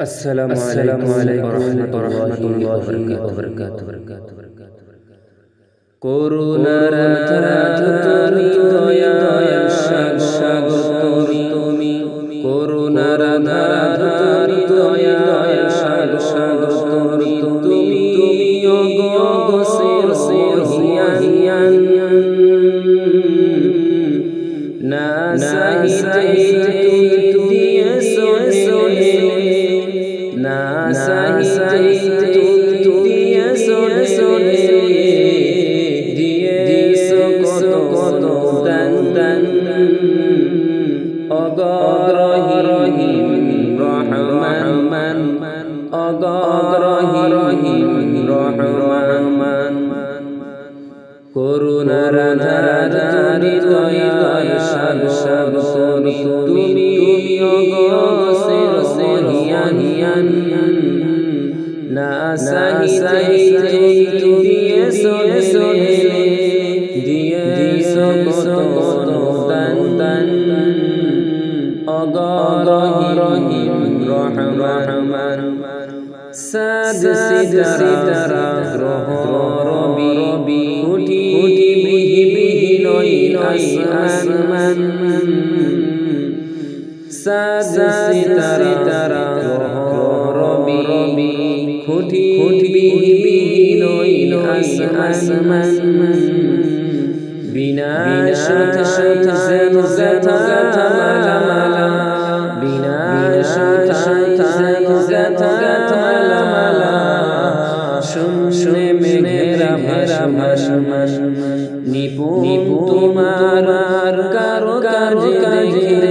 السلام عليكم ورحمة الله وبركاته করুণার তুমি দয়া দয়া সাগর তুমি করুণার ধারা দয়া দয়া না সাহিতে দিয়ে সোনে সোনে দিয়ে দিছো কত কত দান দান অগরহিম রহমান অগরহিম রহমান। করুণার ধারা ধারি দয়া দয়া সাগ সাগ তুমি হিয়ান না সাহি সাহি দিয়ে সোনে সোনে দিয়ে কত দান দান অগরহিম রহমান। সাদ সিতারা গ্রহ রবি রবি উঠি উঠি বিহি বিহি নই আসমান। সাদ সিতারা নই আসমান বিনা শত শত যেন মালা। বিনা শত শত যেন মালা। শুনে মেঘেরা ভাসা ভাসা নিপু নিপু তোমার কারও কাজে দেখে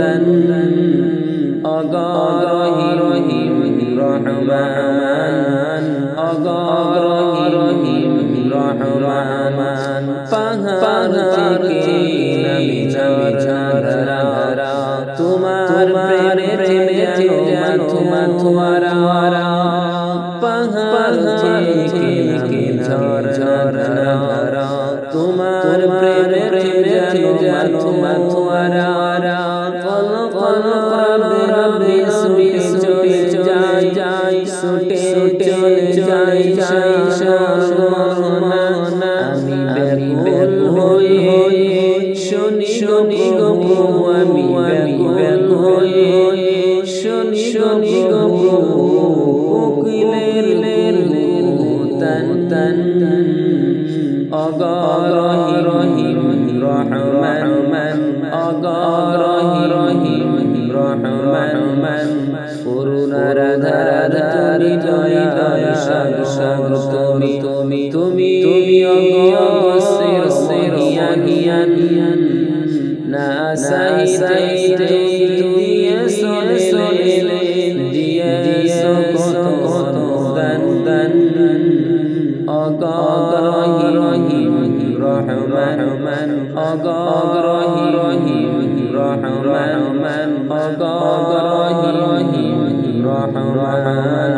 দান অগরহিম রহমান অগরহিম রহমান। পাহাড় থেকে নামি নামি ঝরা তোমার প্রেমে জানো তোমার পাহাড় থেকে নামি ঝরা ঝরা তোমার প্রেমে জানো তোমার কল রবে সুটে চলে যাই যাই সুটে চলে যাই যাই সর্বমনা আমি ব্যাকুল হয়ে হয়ে শুনি শুনি গো আমি ব্যাকুল হয়ে শুনি শুনি গো উকিলের তান তান অগরহিম রহমান অগরহিম ধারা ধারি দয়া দয়া সাগ সাগ তুমি তুমি তুমি তুমি অগসের সের হিয়ান হিয়ান না সাহিতে দিয়ে সোনে সোনে দিয়ে কত কত দান দান। অগরহিম রহমান অগরহিম রহমান অগর 混乱。